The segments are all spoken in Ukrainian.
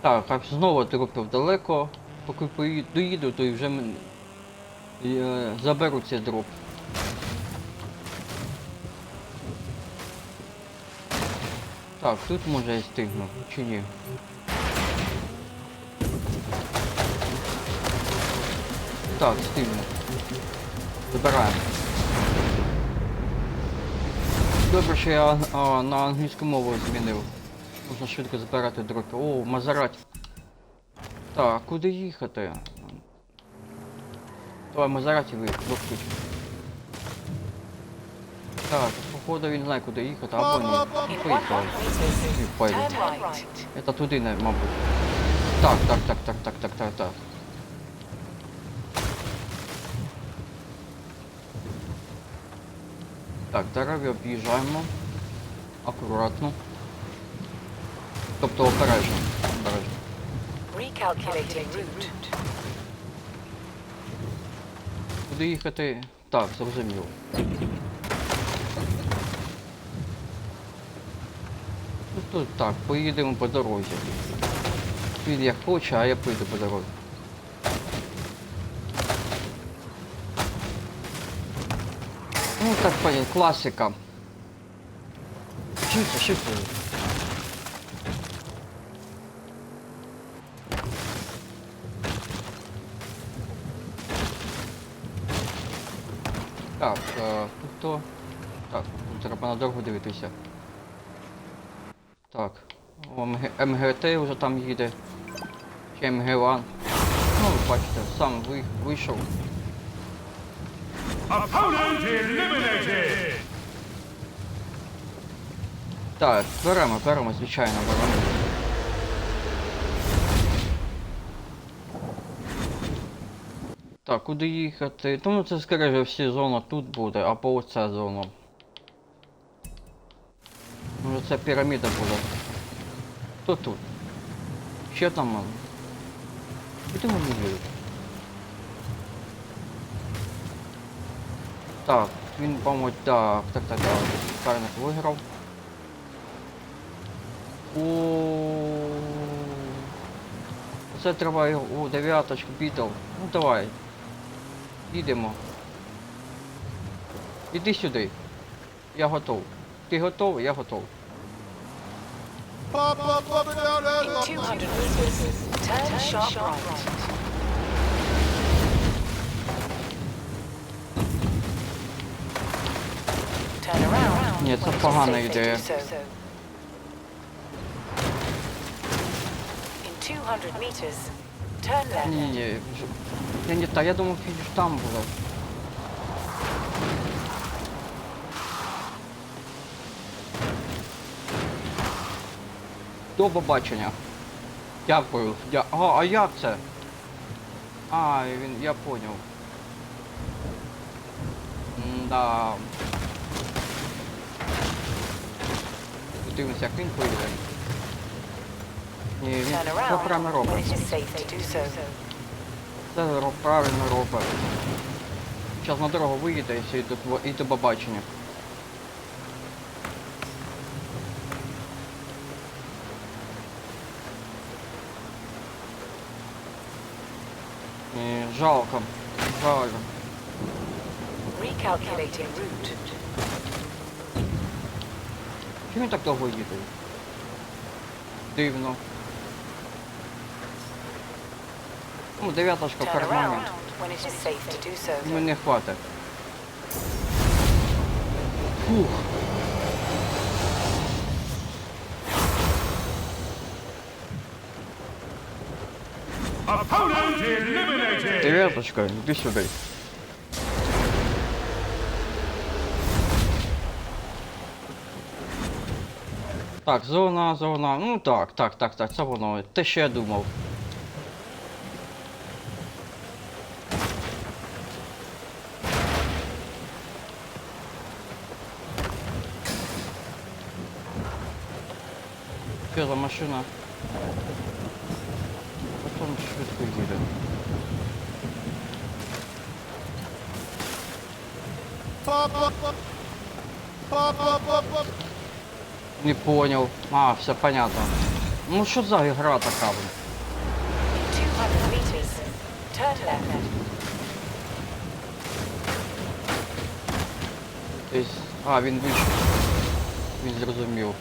Так, а знову трупів далеко. Поки доїду, то і вже мен- заберу цей дроп. Так, тут може я стигну, чи ні? Так, стигну. Забираємо. Добре, що я а, на англійську мову змінив. Можна швидко збирати дропи. О, Мазераті. Так, куди їхати? Давай Мазераті ви. Так, походу він знає куди їхати, або ні. In 100 Поїхали. right. Это туди, мабуть. Так, так, так, так, так, так, так, так. Так, дерев'я об'їжджаємо. Акуратно. Тобто обережно. Обережно. Recalculating route. Куди їхати? Так, зрозуміло. Ну тут так, поїдемо по дорозі. Він як хоче, а я поїду по дорозі. Ну так понял, класика. Шифте, шифте. Так, е, тут хто? Так, тут треба на дорогу дивитися. Так. о, МГТ вже там їде. Ще МГ1. Ну, ви бачите, сам ви, вийшов. Opponent eliminated! Так, беремо, беремо, звичайно, беремо. Так, куди їхати? Ну це скоріше всі зона тут буде, або оця зона. Може це піраміда буде. Хто тут? Ще там. Куди вони їдуть? Так, він, по-моєму, так, так, так, так. Карник виграв. О, Це треба його- о, дев'яточку бітл. Ну давай. Їдемо. Іди сюди. Я готов. Ти готовий? Я готов. In 200 meters, turn sharp right. Turn around. Ні, це when it is погана safe to ідея. do so. In 200 meters, turn left. Ні, ні, ні. Ні, ні, та я думав, фініш там буде. До побачення. Дякую. Дя... А, а як це? А, він, я поняв. Да. Подивимося, як він поїде. Ні, він все around робить. Ро- правильно робить. Зараз на дорогу виїде і все, і до, тво- і до побачення. Жалко. Жалко. Recalculating route. Чому він так довго їде? Дивно. Ну, дев'яточка в кармані. Мені хватить. Фух. Дев'яточка, іди сюди. Так, зона, зона. Ну так, так, так, так, це воно. Те, що я думав. Що за машина? Потім швидко їде. Не понял. А, все понятно. Ну що за гра така? блін? 200 meters. Turn left. Десь. А, він вийшов. Він зрозумів.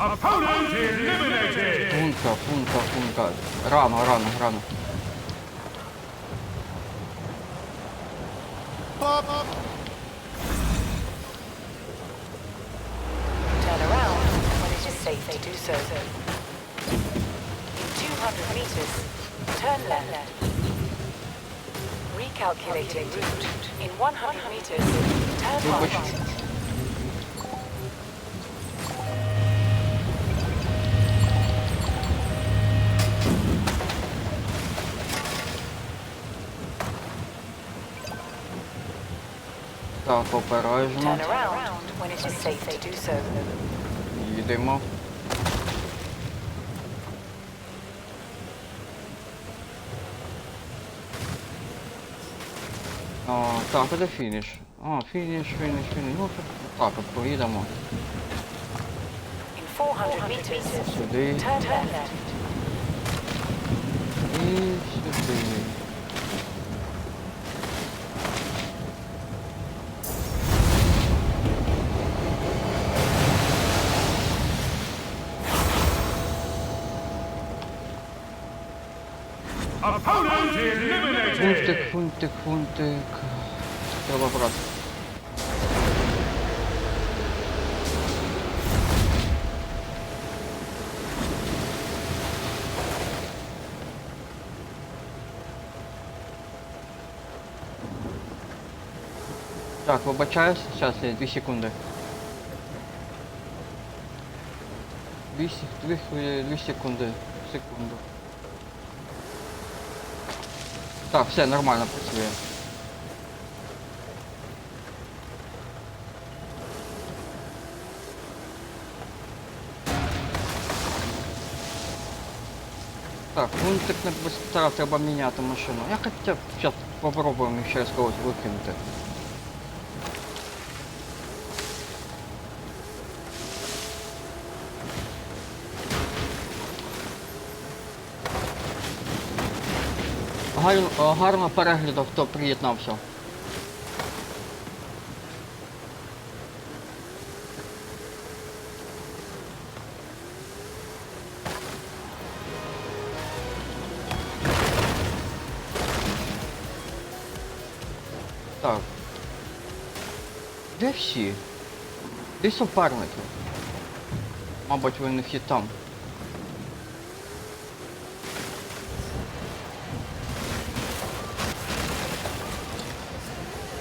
Opponent eliminated. Функа, функа, функа. Рано, рано, рано. Turn around when it is safe to do so. In 200 meters, turn left. Recalculating route. In 100 meters, turn Вибач. right. Так, обережно. Turn around when it is safe to do so. Їдемо. А, так, де фініш? А, фініш, фініш, фініш. Ну, так от поїдемо. In 400 meters, Сюди turn left. і сюди. Фунтик, фунтик, фунтик. Треба брати. Так, вибачаюсь, зараз 2 секунди. 2, 2, 2 секунди. Секунду. Так, все нормально працює. Так, пунктик так безстара, треба міняти машину. Я хоча б зараз спробуємо ще раз когось викинути. Гарно, е, гарно перегляду, хто приєднався. Так. Де всі? Де суперники? Мабуть, вони всі там.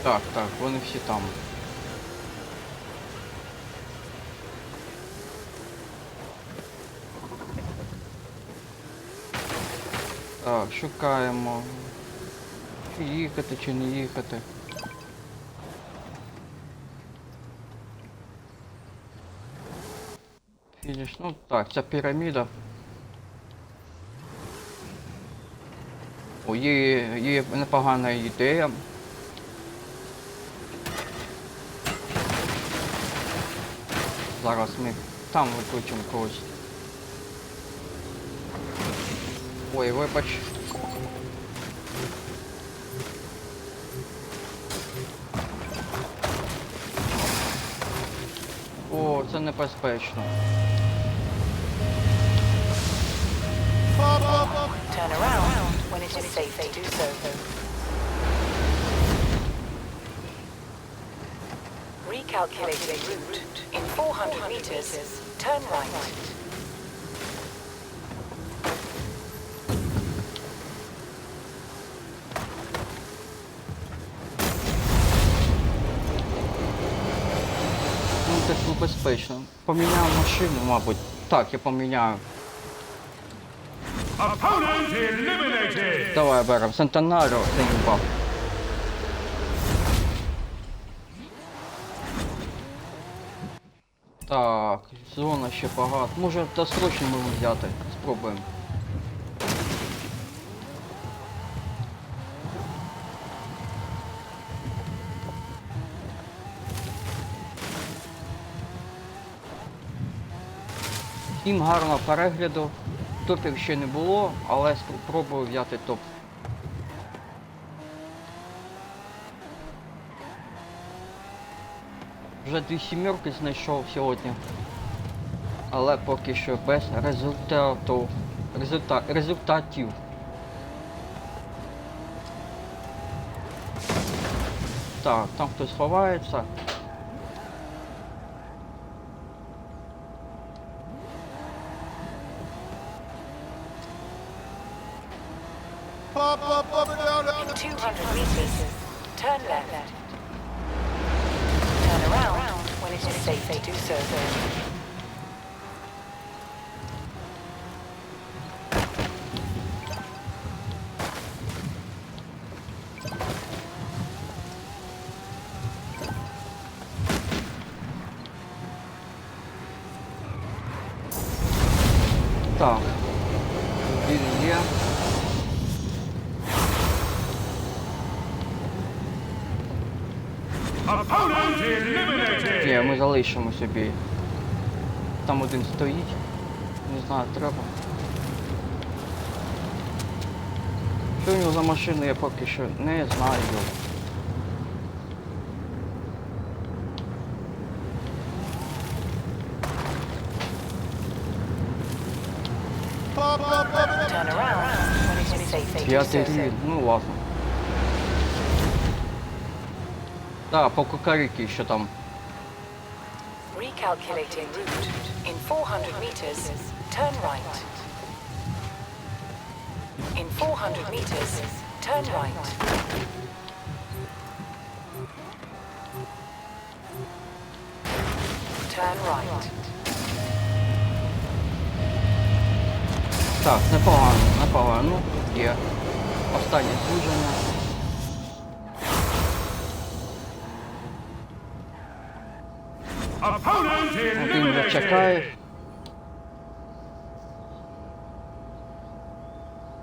Так, так, вони всі там. Так, шукаємо. Чи їхати, чи не їхати. Фініш, ну так, ця піраміда. О, є, є непогана ідея. Зараз ми там викличемо когось. Ой, вибач. О, це небезпечно. Recalculating route. In 400 meters, turn right. Ну так небезпечно. Поміняв машину, мабуть. Так, я поміняю. Давай беремо Сантанаро, це їбав. Так, зона ще багато. Може досрочно можемо взяти. Спробуємо. Всім гарного перегляду. Топів ще не було, але спробую взяти топ. Вже дві сімерки знайшов сьогодні. Але поки що без результату. Результа... результатів. Так, там хтось ховається. In 200 meters, turn left. Turn around when it is safe to do so. Так. Він Ні, ми залишимо собі. Там один стоїть. Не знаю, треба. Що у нього за машина, я поки що не знаю. П'ятий рівень, ну ладно. Так, по кукарики що там. Recalculating route. In 400 meters, turn right. In 400 meters, turn right. Turn right. Так, непогано, непогано. Є. Останнє звуження. Один чекає.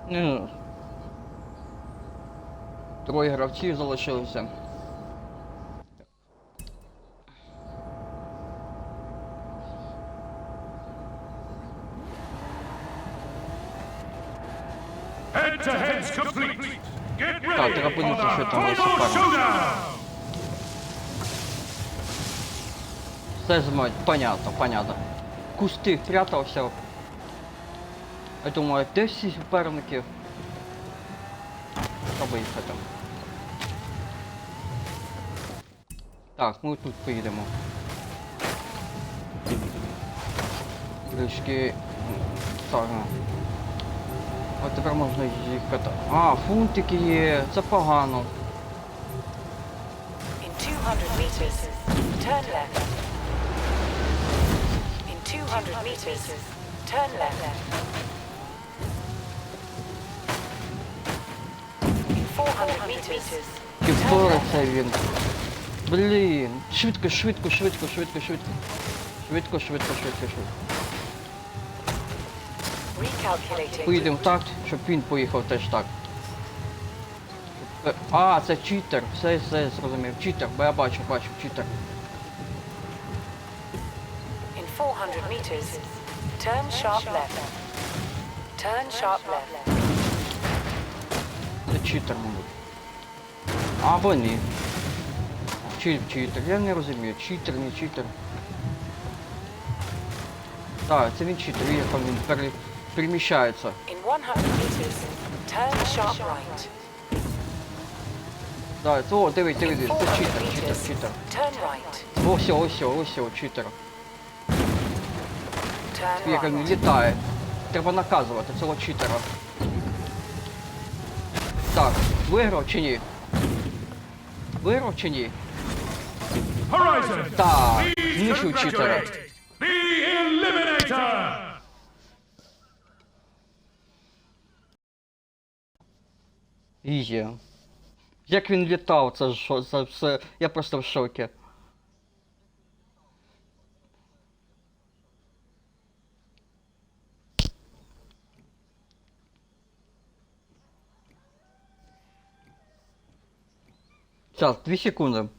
Ну. Троє гравців залишилося. Head-to-head's complete. Get ready Так, треба подивитися, що там є Все змать, понятно, понятно. Кусти прятався. Я думаю, де всі суперники? Треба їхати. Так, ми тут поїдемо. Так. ну. От тепер можна їхати. А, фунтики є, це погано. In 200 meters, turn left. In 200 meters, turn left. In 400 meters, Чи turn він? Блін, швидко, швидко, швидко, швидко, швидко. Швидко, швидко, швидко, швидко. Поїдемо так, щоб він поїхав теж так. Е, А, це читер, все, все зрозумів. Читер, бо я бачу, бачу, читер. In 400 meters, turn sharp left. Turn sharp left. Це читер, мабуть. Або ні. Чи читер, я не розумію, читер, не читер. Так, це він читер, як він пере... переміщається. In 100 meters, turn sharp right. Так, о, дивись, дивись, це читер, читер, читер. turn right. Ось, ось, ось, ось, читер. Як він літає. Треба наказувати цього читера. Так, виграв чи ні? Виграв чи ні? Так, знищив читера. Eliminator. Є. Як він літав, це ж це все. Я просто в шокі. Зараз, 2 секунди.